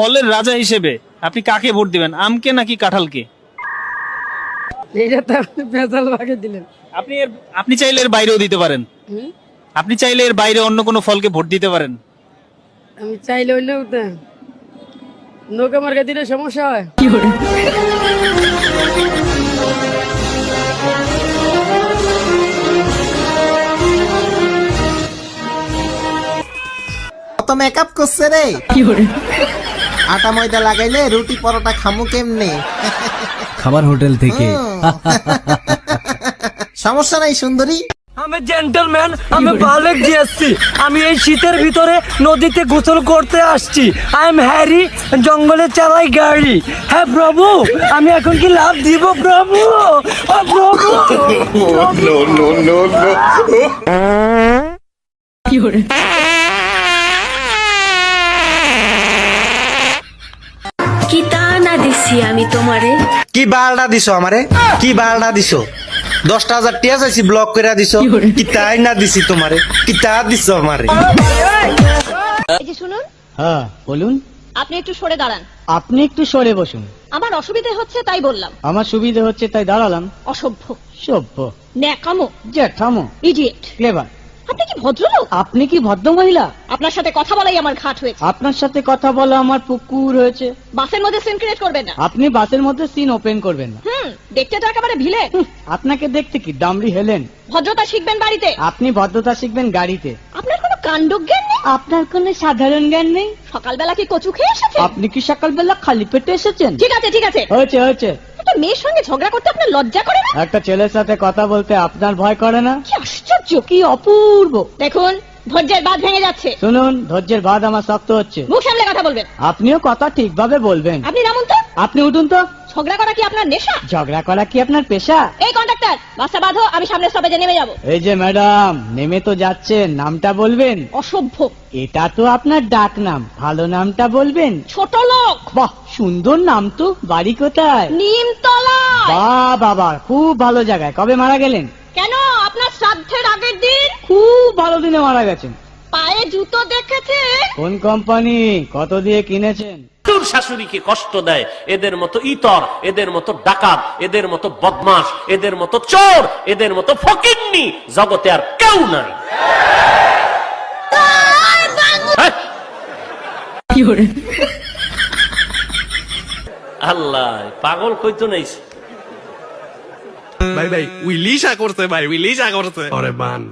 ফলের রাজা হিসেবে আপনি কাকে ভোট দিবেন? আমকে নাকি কাঁঠালকে? এটা তো আপনি পেঁচাল ভাগে দিলেন। আপনি এর আপনি চাইলে এর বাইরেও দিতে পারেন। আপনি চাইলে এর বাইরে অন্য কোনো ফলকে ভোট দিতে পারেন। আমি চাইলে অন্য উঠতে নৌকা মার্কা দিলে সমস্যা হয়। কত মেকআপ করছে রে। আটা ময়দা লাগাইলে রুটি পরোটা খামু কেমনে খাবার হোটেল থেকে সমস্যা নাই সুন্দরী আমি জেন্টলম্যান আমি বালেক জিএসসি আমি এই শীতের ভিতরে নদীতে গোসল করতে আসছি আই এম হ্যারি জঙ্গলে চালাই গাড়ি হ্যাঁ প্রভু আমি এখন কি লাভ দিব প্রভু ও প্রভু কি দিছি আমি তোমারে। কি বালটা দিছো আমারে? কি বালটা দিছো? দশটা হাজার টিয়া চাইছি ব্লক করে দিছো। কি তাই না দিছি তোমারে? কি তা দিছো আমারে? এই যে শুনুন। হ্যাঁ বলুন। আপনি একটু সরে দাঁড়ান। আপনি একটু সরে বসুন। আমার অসুবিধে হচ্ছে তাই বললাম। আমার সুবিধে হচ্ছে তাই দাঁড়ালাম। অসভ্য। সভ্য। ন্যাকামো। জ্যাঠামো। ইডিয়েট ক্লেভার আপনি কি ভদ্রলোক? আপনি কি ভদ্র মহিলা? আপনার সাথে কথা বলাই আমার ঘাট হয়েছে। আপনার সাথে কথা বলা আমার পুকুর হয়েছে। বাসের মধ্যে সিন ক্রিয়েট করবেন না। আপনি বাসের মধ্যে সিন ওপেন করবেন না। হুম দেখতে তো একেবারে ভিলে। হুঁ, আপনাকে দেখতে কি দামড়ি হেলেন? ভদ্রতা শিখবেন বাড়িতে। আপনি ভদ্রতা শিখবেন গাড়িতে। আপনার কোনো কাণ্ডজ্ঞান নেই? আপনার কোনো সাধারণ জ্ঞান নেই? সকালবেলা কি কচু খেয়ে এসেছেন? আপনি কি সকালবেলা খালি পেটে এসেছেন? ঠিক আছে ঠিক আছে। হয়েছে হয়েছে। একটা মেয়ের সঙ্গে ঝগড়া করতে আপনার লজ্জা করে না? একটা ছেলের সাথে কথা বলতে আপনার ভয় করে না? কি আশ্চর্য কি অপূর্ব! দেখুন ধৈর্যের বাদ ভেঙে যাচ্ছে। শুনুন ধৈর্যের বাদ আমার শক্ত হচ্ছে। মুখ সামলে কথা বলবেন। আপনিও কথা ঠিকভাবে বলবেন। আপনি নামুন তো? আপনি উঠুন তো। ঝগড়া করা কি আপনার নেশা? ঝগড়া করা কি আপনার পেশা? এই কন্ডাক্টর বাসটা বাঁধো আমি সামনের স্টপেজে নেমে যাব। এই যে ম্যাডাম নেমে তো যাচ্ছেন নামটা বলবেন? অসভ্য। এটা তো আপনার ডাক নাম ভালো নামটা বলবেন? ছোট লোক। বাহ সুন্দর নাম তো বাড়ি কোথায়? নিমতলা বাহ বাবা খুব ভালো জায়গায়। কবে মারা গেলেন? শ্রাদ্ধের আগের দিন খুব ভালো দিনে মারা গেছেন। পায়ে জুতো দেখেছে। কোন কোম্পানি? কত দিয়ে কিনেছেন? তোর শাশুড়িকে কষ্ট দেয়। এদের মতো ইতর এদের মতো ডাকাত এদের মতো বদমাস এদের মতো চোর এদের মতো ফকিন্নি জগতে আর কেউ নাই। হ্যাঁ? আল্লাহ পাগল কইতো নাই ভাই ভাই উইলিশা করছে ভাই উইলিশা করছে আরে বান